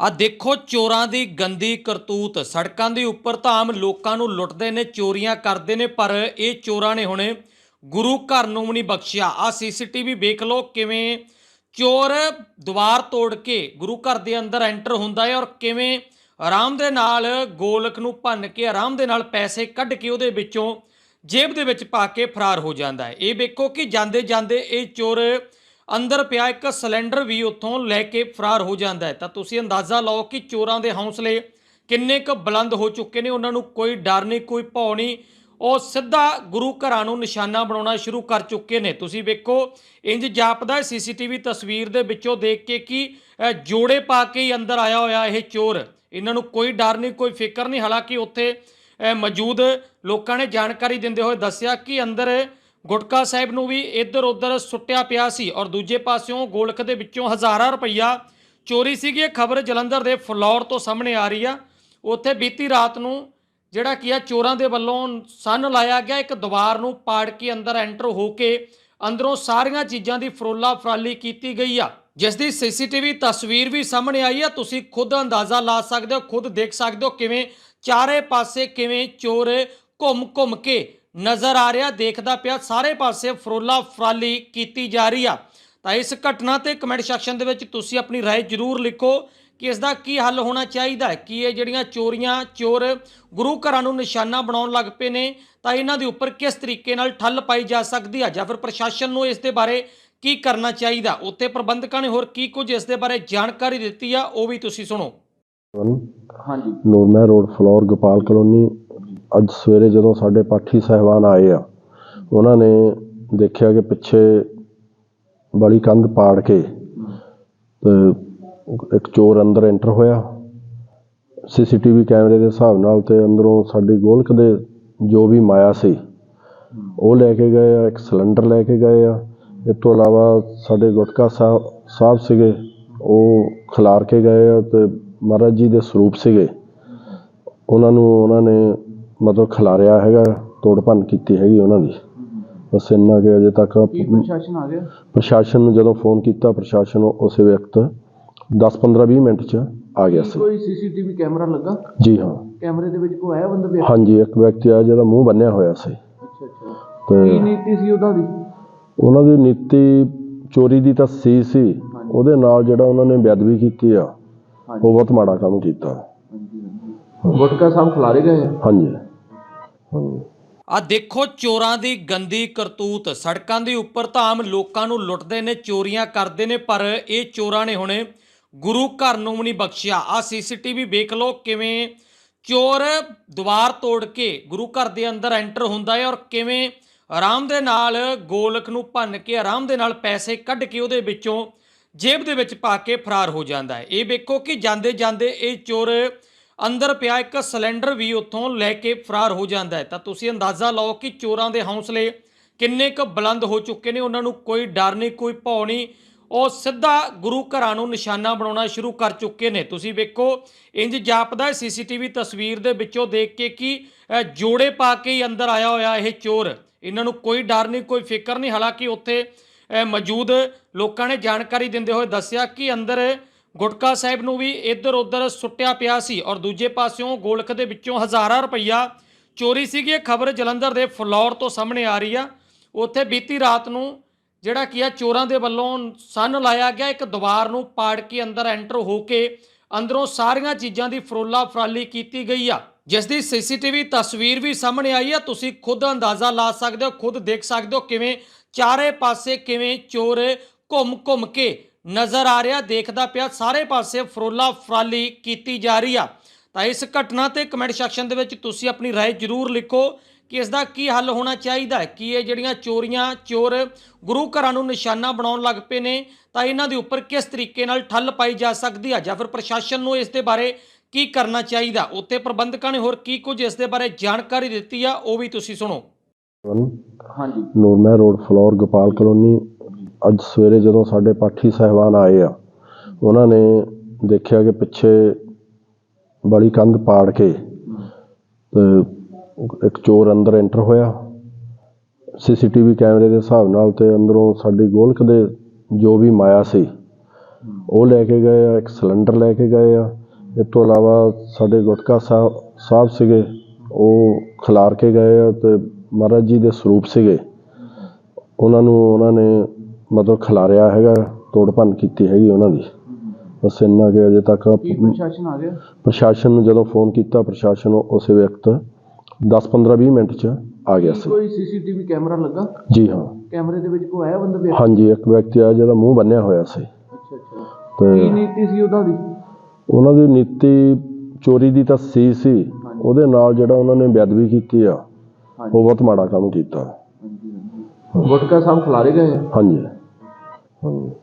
ਆ ਦੇਖੋ ਚੋਰਾਂ ਦੀ ਗੰਦੀ ਕਰਤੂਤ। ਸੜਕਾਂ ਦੇ ਉੱਪਰ ਧਾਮ ਲੋਕਾਂ ਨੂੰ ਲੁੱਟਦੇ ਨੇ, ਚੋਰੀਆਂ ਕਰਦੇ ਨੇ, ਪਰ ਇਹ ਚੋਰਾਂ ਨੇ ਹੁਣ ਗੁਰੂ ਘਰ ਨੂੰ ਵੀ ਨਹੀਂ ਬਖਸ਼ਿਆ। ਆ ਸੀਸੀਟੀਵੀ ਵੇਖ ਲਓ ਕਿਵੇਂ ਚੋਰ ਦੀਵਾਰ ਤੋੜ ਕੇ ਗੁਰੂ ਘਰ ਦੇ ਅੰਦਰ ਐਂਟਰ ਹੁੰਦਾ ਹੈ ਔਰ ਕਿਵੇਂ ਆਰਾਮ ਦੇ ਨਾਲ ਗੋਲਕ ਨੂੰ ਭੰਨ ਕੇ, ਆਰਾਮ ਦੇ ਨਾਲ ਪੈਸੇ ਕੱਢ ਕੇ ਉਹਦੇ ਵਿੱਚੋਂ ਜੇਬ ਦੇ ਵਿੱਚ ਪਾ ਕੇ ਫਰਾਰ ਹੋ ਜਾਂਦਾ ਹੈ। ਇਹ ਵੇਖੋ ਕਿ ਜਾਂਦੇ ਜਾਂਦੇ ਇਹ ਚੋਰ ਅੰਦਰ ਪਿਆ ਇੱਕ ਸਿਲੰਡਰ ਵੀ ਉੱਥੋਂ ਲੈ ਕੇ ਫਰਾਰ ਹੋ ਜਾਂਦਾ ਹੈ। ਤਾਂ ਤੁਸੀਂ ਅੰਦਾਜ਼ਾ ਲਾਓ ਕਿ ਚੋਰਾਂ ਦੇ ਹੌਸਲੇ ਕਿੰਨੇ ਕੁ ਬੁਲੰਦ ਹੋ ਚੁੱਕੇ ਨੇ। ਉਹਨਾਂ ਨੂੰ ਕੋਈ ਡਰ ਨਹੀਂ, ਕੋਈ ਭੌ ਨਹੀਂ। ਉਹ ਸਿੱਧਾ ਗੁਰੂ ਘਰਾਂ ਨੂੰ ਨਿਸ਼ਾਨਾ ਬਣਾਉਣਾ ਸ਼ੁਰੂ ਕਰ ਚੁੱਕੇ ਨੇ। ਤੁਸੀਂ ਵੇਖੋ, ਇੰਜ ਜਾਪਦਾ ਸੀਸੀਟੀਵੀ ਤਸਵੀਰ ਦੇ ਵਿੱਚੋਂ ਦੇਖ ਕੇ ਕਿ ਜੋੜੇ ਪਾ ਕੇ ਹੀ ਅੰਦਰ ਆਇਆ ਹੋਇਆ ਇਹ ਚੋਰ। ਇਹਨਾਂ ਨੂੰ ਕੋਈ ਡਰ ਨਹੀਂ, ਕੋਈ ਫਿਕਰ ਨਹੀਂ। ਹਾਲਾਂਕਿ ਉੱਥੇ ਮੌਜੂਦ ਲੋਕਾਂ ਨੇ ਜਾਣਕਾਰੀ ਦਿੰਦੇ ਹੋਏ ਦੱਸਿਆ ਕਿ ਅੰਦਰ ਗੁਟਕਾ ਸਾਹਿਬ ਨੂੰ ਵੀ ਇੱਧਰ ਉੱਧਰ ਸੁੱਟਿਆ ਪਿਆ ਸੀ ਔਰ ਦੂਜੇ ਪਾਸਿਓਂ ਗੋਲਕ ਦੇ ਵਿੱਚੋਂ ਹਜ਼ਾਰਾਂ ਰੁਪਈਆ ਚੋਰੀ ਸੀਗੀ। ਇਹ ਖਬਰ ਜਲੰਧਰ ਦੇ ਫਲੌਰ ਤੋਂ ਸਾਹਮਣੇ ਆ ਰਹੀ ਆ। ਉੱਥੇ ਬੀਤੀ ਰਾਤ ਨੂੰ ਜਿਹੜਾ ਕੀ ਆ, ਚੋਰਾਂ ਦੇ ਵੱਲੋਂ ਸੰਨ ਲਾਇਆ ਗਿਆ। ਇੱਕ ਦੀਵਾਰ ਨੂੰ ਪਾੜ ਕੇ ਅੰਦਰ ਐਂਟਰ ਹੋ ਕੇ ਅੰਦਰੋਂ ਸਾਰੀਆਂ ਚੀਜ਼ਾਂ ਦੀ ਫਰੋਲਾ ਫਰਾਲੀ ਕੀਤੀ ਗਈ ਆ। ਜਿਸ ਦੀ ਸੀਸੀਟੀਵੀ ਤਸਵੀਰ ਵੀ ਸਾਹਮਣੇ ਆਈ ਆ। ਤੁਸੀਂ ਖੁਦ ਅੰਦਾਜ਼ਾ ਲਾ ਸਕਦੇ ਹੋ, ਖੁਦ ਦੇਖ ਸਕਦੇ ਹੋ ਕਿਵੇਂ ਚਾਰੇ ਪਾਸੇ ਕਿਵੇਂ ਚੋਰ ਘੁੰਮ ਘੁੰਮ ਕੇ ਨਜ਼ਰ ਆ ਰਿਹਾ ਦੇਖਦਾ ਪਿਆ ਸਾਰੇ ਪਾਸੇ ਫਰੋਲਾ ਫਰਾਲੀ ਕੀਤੀ ਜਾ ਰਹੀ ਆ ਤਾਂ ਇਸ ਘਟਨਾ ਤੇ ਕਮੈਂਟ ਸੈਕਸ਼ਨ ਦੇ ਵਿੱਚ ਤੁਸੀਂ ਆਪਣੀ رائے ਜ਼ਰੂਰ ਲਿਖੋ ਕਿ ਇਸ ਦਾ ਕੀ ਹੱਲ ਹੋਣਾ ਚਾਹੀਦਾ ਹੈ ਕਿ ਇਹ ਜਿਹੜੀਆਂ ਚੋਰੀਆਂ ਚੋਰ ਗੁਰੂ ਘਰਾਂ ਨੂੰ ਨਿਸ਼ਾਨਾ ਬਣਾਉਣ ਲੱਗ ਪਏ ਨੇ ਤਾਂ ਇਹਨਾਂ ਦੇ ਉੱਪਰ ਕਿਸ ਤਰੀਕੇ ਨਾਲ ਠੱਲ ਪਾਈ ਜਾ ਸਕਦੀ ਹੈ ਜਾਂ ਫਿਰ ਪ੍ਰਸ਼ਾਸਨ ਨੂੰ ਇਸ ਦੇ ਬਾਰੇ ਕੀ ਕਰਨਾ ਚਾਹੀਦਾ ਉੱਥੇ ਪ੍ਰਬੰਧਕਾਂ ਨੇ ਹੋਰ ਕੀ ਕੁਝ ਇਸ ਦੇ ਬਾਰੇ ਜਾਣਕਾਰੀ ਦਿੱਤੀ ਆ ਉਹ ਵੀ ਤੁਸੀਂ ਸੁਣੋ ਹਾਂਜੀ Nurmahal road floor Gopal colony ਅੱਜ ਸਵੇਰੇ ਜਦੋਂ ਸਾਡੇ ਪਾਠੀ ਸਹਿਬਾਨ ਆਏ ਆ, ਉਹਨਾਂ ਨੇ ਦੇਖਿਆ ਕਿ ਪਿੱਛੇ ਬੜੀ ਕੰਧ ਪਾੜ ਕੇ ਤੇ ਇੱਕ ਚੋਰ ਅੰਦਰ ਐਂਟਰ ਹੋਇਆ। ਸੀਸੀਟੀਵੀ ਕੈਮਰੇ ਦੇ ਹਿਸਾਬ ਨਾਲ ਤੇ ਅੰਦਰੋਂ ਸਾਡੀ ਗੋਲਕ ਦੇ ਜੋ ਵੀ ਮਾਇਆ ਸੀ, ਉਹ ਲੈ ਕੇ ਗਏ ਆ, ਇੱਕ ਸਿਲੰਡਰ ਲੈ ਕੇ ਗਏ ਆ। ਇਸ ਤੋਂ ਇਲਾਵਾ ਸਾਡੇ ਗੁਟਕਾ ਸਾਹਿਬ ਸਾਹਿਬ ਸੀਗੇ, ਉਹ ਖਿਲਾਰ ਕੇ ਗਏ ਆ ਤੇ ਮਹਾਰਾਜ ਜੀ ਦੇ ਸਰੂਪ ਸੀਗੇ। ਉਹਨਾਂ ਨੂੰ, ਉਹਨਾਂ ਨੇ ਮਤਲਬ ਖਿਲਾਰਿਆ ਹੈਗਾ ਤੋੜ ਭੰਨ ਕੀਤੀ ਹੈਗੀ ਉਹਨਾਂ ਦੀ। ਬਸ ਇੰਨਾ ਕਿ ਅਜੇ ਤੱਕ ਕੀ ਪ੍ਰਸ਼ਾਸਨ ਆ ਗਿਆ? ਪ੍ਰਸ਼ਾਸਨ ਨੂੰ ਜਦੋਂ ਫੋਨ ਕੀਤਾ ਪ੍ਰਸ਼ਾਸਨ ਉਸੇ ਵਕਤ 10 15 20 ਮਿੰਟ ਚ ਆ ਗਿਆ ਸੀ। ਕੋਈ ਸੀਸੀਟੀਵੀ ਕੈਮਰਾ ਲੱਗਾ? ਜੀ ਹਾਂ। ਕੈਮਰੇ ਦੇ ਵਿੱਚ ਕੋਈ ਆਇਆ ਬੰਦਾ ਵੀ? ਹਾਂਜੀ ਇੱਕ ਵਿਅਕਤੀ ਆ ਜਿਹਦਾ ਮੂੰਹ ਬੰਨਿਆ ਹੋਇਆ ਸੀ। ਅੱਛਾ ਅੱਛਾ। ਤੇ ਕੀ ਨੀਤੀ ਸੀ ਉਹਦਾ ਦੀ? ਉਹਨਾਂ ਦੀ ਨੀਤੀ ਚੋਰੀ ਦੀ ਤਾਂ ਸੀ ਸੀ। ਉਹਦੇ ਨਾਲ ਜਿਹੜਾ ਉਹਨਾਂ ਨੇ ਬੇਅਦਬੀ ਕੀਤੀ ਆ ਹਾਂਜੀ। ਉਹ ਬਹੁਤ ਮਾੜਾ ਕੰਮ ਕੀਤਾ। ਹਾਂਜੀ ਹਾਂਜੀ। ਗੁਟਕਾ ਸਾਹਿਬ ਖਿਲਾਰੇ ਗਏ? ਆ? ਹਾਂਜੀ। ਆ ਦੇਖੋ ਚੋਰਾਂ ਦੀ ਗੰਦੀ ਕਰਤੂਤ। ਸੜਕਾਂ ਦੇ ਉੱਪਰ ਤਾਂ ਆਮ ਲੋਕਾਂ ਨੂੰ ਲੁੱਟਦੇ ਨੇ, ਚੋਰੀਆਂ ਕਰਦੇ ਨੇ, ਪਰ ਇਹ ਚੋਰਾਂ ਨੇ ਹੁਣ ਗੁਰੂ ਘਰ ਨੂੰ ਵੀ ਨਹੀਂ ਬਖਸ਼ਿਆ। ਆ ਸੀਸੀਟੀਵੀ ਵੇਖ ਲਓ ਕਿਵੇਂ ਚੋਰ ਦੀਵਾਰ ਤੋੜ ਕੇ ਗੁਰੂ ਘਰ ਦੇ ਅੰਦਰ ਐਂਟਰ ਹੁੰਦਾ ਹੈ ਔਰ ਕਿਵੇਂ ਆਰਾਮ ਦੇ ਨਾਲ ਗੋਲਕ ਨੂੰ ਭੰਨ ਕੇ, ਆਰਾਮ ਦੇ ਨਾਲ ਪੈਸੇ ਕੱਢ ਕੇ ਉਹਦੇ ਵਿੱਚੋਂ ਜੇਬ ਦੇ ਵਿੱਚ ਪਾ ਕੇ ਫਰਾਰ ਹੋ ਜਾਂਦਾ ਹੈ। ਇਹ ਵੇਖੋ ਕਿ ਜਾਂਦੇ ਜਾਂਦੇ ਇਹ ਚੋਰ ਅੰਦਰ ਪਿਆ ਇੱਕ ਸਿਲੰਡਰ ਵੀ ਉੱਥੋਂ ਲੈ ਕੇ ਫਰਾਰ ਹੋ ਜਾਂਦਾ ਹੈ। ਤਾਂ ਤੁਸੀਂ ਅੰਦਾਜ਼ਾ ਲਾਓ ਕਿ ਚੋਰਾਂ ਦੇ ਹੌਸਲੇ ਕਿੰਨੇ ਕੁ ਬੁਲੰਦ ਹੋ ਚੁੱਕੇ ਨੇ। ਉਹਨਾਂ ਨੂੰ ਕੋਈ ਡਰ ਨਹੀਂ, ਕੋਈ ਭੌ ਨਹੀਂ। ਉਹ ਸਿੱਧਾ ਗੁਰੂ ਘਰਾਂ ਨੂੰ ਨਿਸ਼ਾਨਾ ਬਣਾਉਣਾ ਸ਼ੁਰੂ ਕਰ ਚੁੱਕੇ ਨੇ। ਤੁਸੀਂ ਵੇਖੋ, ਇੰਜ ਜਾਪਦਾ ਸੀਸੀਟੀਵੀ ਤਸਵੀਰ ਦੇ ਵਿੱਚੋਂ ਦੇਖ ਕੇ ਕਿ ਜੋੜੇ ਪਾ ਕੇ ਹੀ ਅੰਦਰ ਆਇਆ ਹੋਇਆ ਇਹ ਚੋਰ। ਇਹਨਾਂ ਨੂੰ ਕੋਈ ਡਰ ਨਹੀਂ, ਕੋਈ ਫਿਕਰ ਨਹੀਂ। ਹਾਲਾਂਕਿ ਉੱਥੇ ਮੌਜੂਦ ਲੋਕਾਂ ਨੇ ਜਾਣਕਾਰੀ ਦਿੰਦੇ ਹੋਏ ਦੱਸਿਆ ਕਿ ਅੰਦਰ ਗੁਟਕਾ ਸਾਹਿਬ ਨੂੰ ਵੀ ਇੱਧਰ ਉੱਧਰ ਸੁੱਟਿਆ ਪਿਆ ਸੀ ਔਰ ਦੂਜੇ ਪਾਸਿਓਂ ਗੋਲਕ ਦੇ ਵਿੱਚੋਂ ਹਜ਼ਾਰਾਂ ਰੁਪਈਆ ਚੋਰੀ ਸੀਗੀ। ਇਹ ਖਬਰ ਜਲੰਧਰ ਦੇ ਫਲੌਰ ਤੋਂ ਸਾਹਮਣੇ ਆ ਰਹੀ ਆ। ਉੱਥੇ ਬੀਤੀ ਰਾਤ ਨੂੰ ਜਿਹੜਾ ਕੀ ਆ, ਚੋਰਾਂ ਦੇ ਵੱਲੋਂ ਸੰਨ ਲਾਇਆ ਗਿਆ। ਇੱਕ ਦੀਵਾਰ ਨੂੰ ਪਾੜ ਕੇ ਅੰਦਰ ਐਂਟਰ ਹੋ ਕੇ ਅੰਦਰੋਂ ਸਾਰੀਆਂ ਚੀਜ਼ਾਂ ਦੀ ਫਰੋਲਾ ਫਰਾਲੀ ਕੀਤੀ ਗਈ ਆ। ਜਿਸ ਦੀ ਸੀਸੀਟੀਵੀ ਤਸਵੀਰ ਵੀ ਸਾਹਮਣੇ ਆਈ ਆ। ਤੁਸੀਂ ਖੁਦ ਅੰਦਾਜ਼ਾ ਲਾ ਸਕਦੇ ਹੋ, ਖੁਦ ਦੇਖ ਸਕਦੇ ਹੋ ਕਿਵੇਂ ਚਾਰੇ ਪਾਸੇ ਕਿਵੇਂ ਚੋਰ ਘੁੰਮ ਘੁੰਮ ਕੇ ਨਜ਼ਰ ਆ ਰਿਹਾ ਦੇਖਦਾ ਪਿਆ ਸਾਰੇ ਪਾਸੇ ਫਰੋਲਾ ਫਰਾਲੀ ਕੀਤੀ ਜਾ ਰਹੀ ਆ ਤਾਂ ਇਸ ਘਟਨਾ ਤੇ ਕਮੈਂਟ ਸੈਕਸ਼ਨ ਦੇ ਵਿੱਚ ਤੁਸੀਂ ਆਪਣੀ رائے ਜ਼ਰੂਰ ਲਿਖੋ ਕਿ ਇਸ ਦਾ ਕੀ ਹੱਲ ਹੋਣਾ ਚਾਹੀਦਾ ਹੈ ਕਿ ਇਹ ਜਿਹੜੀਆਂ ਚੋਰੀਆਂ ਚੋਰ ਗੁਰੂ ਘਰਾਂ ਨੂੰ ਨਿਸ਼ਾਨਾ ਬਣਾਉਣ ਲੱਗ ਪਏ ਨੇ ਤਾਂ ਇਹਨਾਂ ਦੇ ਉੱਪਰ ਕਿਸ ਤਰੀਕੇ ਨਾਲ ਠੱਲ ਪਾਈ ਜਾ ਸਕਦੀ ਹੈ ਜਾਂ ਫਿਰ ਪ੍ਰਸ਼ਾਸਨ ਨੂੰ ਇਸ ਦੇ ਬਾਰੇ ਕੀ ਕਰਨਾ ਚਾਹੀਦਾ ਉੱਥੇ ਪ੍ਰਬੰਧਕਾਂ ਨੇ ਹੋਰ ਕੀ ਕੁਝ ਇਸ ਦੇ ਬਾਰੇ ਜਾਣਕਾਰੀ ਦਿੱਤੀ ਆ ਉਹ ਵੀ ਤੁਸੀਂ ਸੁਣੋ ਹਾਂਜੀ Nurmahal road floor Gopal colony ਅੱਜ ਸਵੇਰੇ ਜਦੋਂ ਸਾਡੇ ਪਾਠੀ ਸਹਿਬਾਨ ਆਏ ਆ, ਉਹਨਾਂ ਨੇ ਦੇਖਿਆ ਕਿ ਪਿੱਛੇ ਬੜੀ ਕੰਧ ਪਾੜ ਕੇ ਤੇ ਇੱਕ ਚੋਰ ਅੰਦਰ ਐਂਟਰ ਹੋਇਆ। ਸੀਸੀਟੀਵੀ ਕੈਮਰੇ ਦੇ ਹਿਸਾਬ ਨਾਲ ਤੇ ਅੰਦਰੋਂ ਸਾਡੀ ਗੋਲਕ ਦੇ ਜੋ ਵੀ ਮਾਇਆ ਸੀ, ਉਹ ਲੈ ਕੇ ਗਏ ਆ, ਇੱਕ ਸਿਲੰਡਰ ਲੈ ਕੇ ਗਏ ਆ। ਇਸ ਤੋਂ ਇਲਾਵਾ ਸਾਡੇ ਗੁਟਕਾ ਸਾਹਿਬ ਸਾਹਿਬ ਸੀਗੇ, ਉਹ ਖਿਲਾਰ ਕੇ ਗਏ ਆ ਤੇ ਮਹਾਰਾਜ ਜੀ ਦੇ ਸਰੂਪ ਸੀਗੇ। ਉਹਨਾਂ ਨੂੰ, ਉਹਨਾਂ ਨੇ ਮਤਲਬ ਖਿਲਾਰਿਆ ਹੈਗਾ ਤੋੜ ਭੰਨ ਕੀਤੀ ਹੈਗੀ ਉਹਨਾਂ ਦੀ। ਬਸ ਇੰਨਾ ਕਿ ਅਜੇ ਤੱਕ ਕੀ ਪ੍ਰਸ਼ਾਸਨ ਆ ਗਿਆ? ਪ੍ਰਸ਼ਾਸਨ ਨੂੰ ਜਦੋਂ ਫੋਨ ਕੀਤਾ ਪ੍ਰਸ਼ਾਸਨ ਉਸੇ ਵਕਤ 10 15 20 ਮਿੰਟ ਚ ਆ ਗਿਆ ਸੀ। ਕੋਈ ਸੀਸੀਟੀਵੀ ਕੈਮਰਾ ਲੱਗਾ? ਜੀ ਹਾਂ। ਕੈਮਰੇ ਦੇ ਵਿੱਚ ਕੋਈ ਆਇਆ ਬੰਦਾ ਵੇਖ ਹਾਂਜੀ ਇੱਕ ਵਿਅਕਤੀ ਆ ਜਿਹਦਾ ਮੂੰਹ ਬੰਨਿਆ ਹੋਇਆ ਸੀ। ਅੱਛਾ ਅੱਛਾ। ਤੇ ਕੀ ਨੀਤੀ ਸੀ ਉਹਦਾ ਦੀ? ਉਹਨਾਂ ਦੀ ਨੀਤੀ ਚੋਰੀ ਦੀ ਤਾਂ ਸੀ ਸੀ। ਉਹਦੇ ਨਾਲ ਜਿਹੜਾ ਉਹਨਾਂ ਨੇ ਬੇਅਦਬੀ ਕੀਤੀ ਆ ਉਹ ਬਹੁਤ ਮਾੜਾ ਕੰਮ ਕੀਤਾ। ਹਾਂਜੀ ਹਾਂਜੀ। ਗੁਟਕਾ ਸਾਹਿਬ ਖਿਲਾਰੇ ਗਏ? ਹਾਂਜੀ। ਹਾਂਜੀ